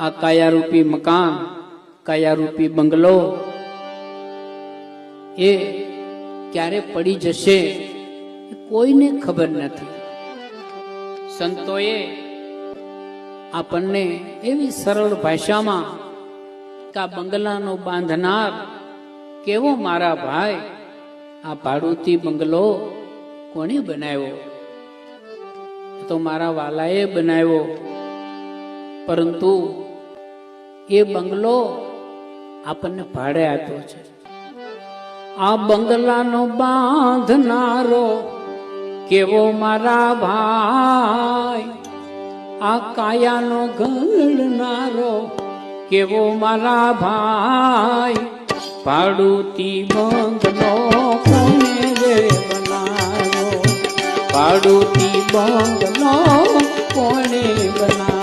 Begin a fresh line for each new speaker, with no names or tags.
આ કાયારૂપી મકાન, કાયારૂપી બંગલો, એ ક્યારે પડી જશે કોઈને ખબર નથી. સંતોએ આપણને એવી સરળ ભાષામાં કે આ બંગલાનો બાંધનાર કેવો મારા ભાઈ, આ ભાડુતી બંગલો કોણે બનાવ્યો? તો મારા વાલાએ બનાવ્યો. પરંતુ એ બંગલો આપણને ભાડે આપ્યો છે. આ બંગલાનો બાંધનારો કેવો મારા ભાઈ? આ કાયાનો ઘડનારો કેવો મારા ભાઈ? ભાડુતી બંગલો કોને રે બનાવો ભાડુતી બંગલો કોને બનાવ્યો?